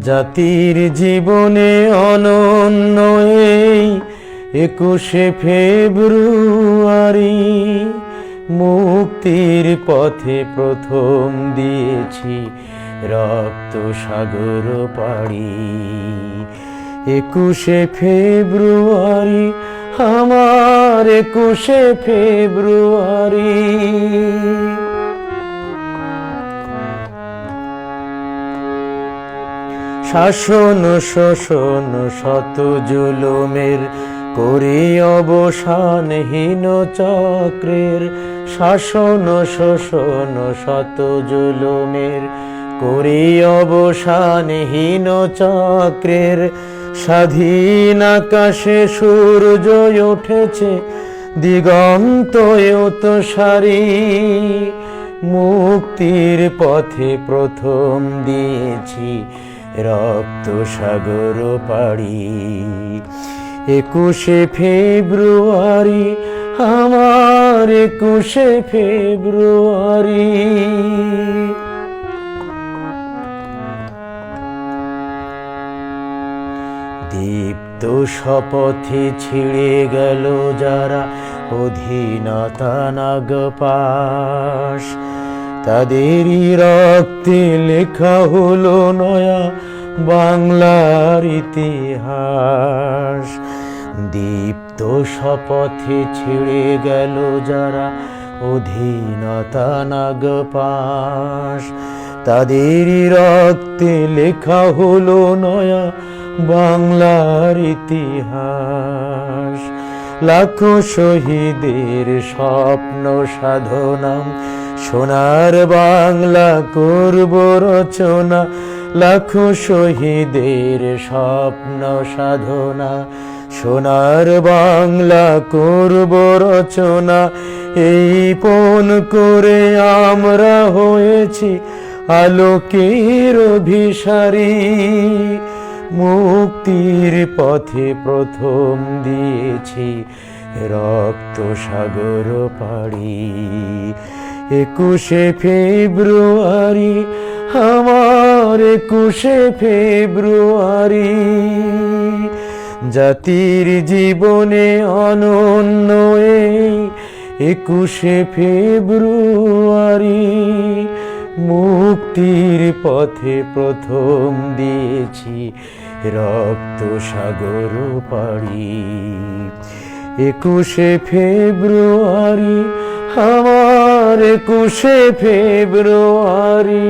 জাতির জীবনে অনন্য একুশে ফেব্রুয়ারি মুক্তির পথে প্রথম দিয়েছি রক্ত সাগর পাড়ি। একুশে ফেব্রুয়ারি, আমার একুশে ফেব্রুয়ারি। শাসন, শোষণ, শত জুলুমের করে অবসানহীন চক্রের শাসন, শোষণ, শত জুলুমের করে অবসানহীন চক্রের স্বাধীন আকাশে সূর্য উঠেছে দিগন্ত সারি মুক্তির পথে প্রথম দিয়েছি রক্ত সাগর পাড়ি। একুশে ফেব্রুয়ারি, আমার একুশে ফেব্রুয়ারি। দীপ্ত শপথে ছিঁড়ে গেল যারা অধীনতা নাগপাশ। তাদেরই রক্তে লেখা হলো নয়া বাংলার ইতিহাস। দীপ্ত শপথে ছিঁড়ে গেল যারা অধীনতা নাগপাশ। তাদেরই রক্তে লেখা হলো নয়া বাংলার ইতিহাস। লাখো শহীদের স্বপ্ন সাধনা সোনার বাংলা করব রচনা, লাখো শহীদের স্বপ্ন সাধনা। সোনার বাংলা করব রচনা, এই পণ করে আমরা হয়েছি আলোকের অভিসারী। মুক্তির পথে প্রথম দিয়েছি রক্ত সাগর পাড়ি। একুশে ফেব্রুয়ারি, আমার একুশে ফেব্রুয়ারি। জাতির জীবনে অনন্য একুশে ফেব্রুয়ারি, মুক্তির পথে প্রথম দিয়েছি রক্ত সাগর পাড়ি। একুশে ফেব্রুয়ারি, আমার আর কুশে ফেব্রুয়ারি।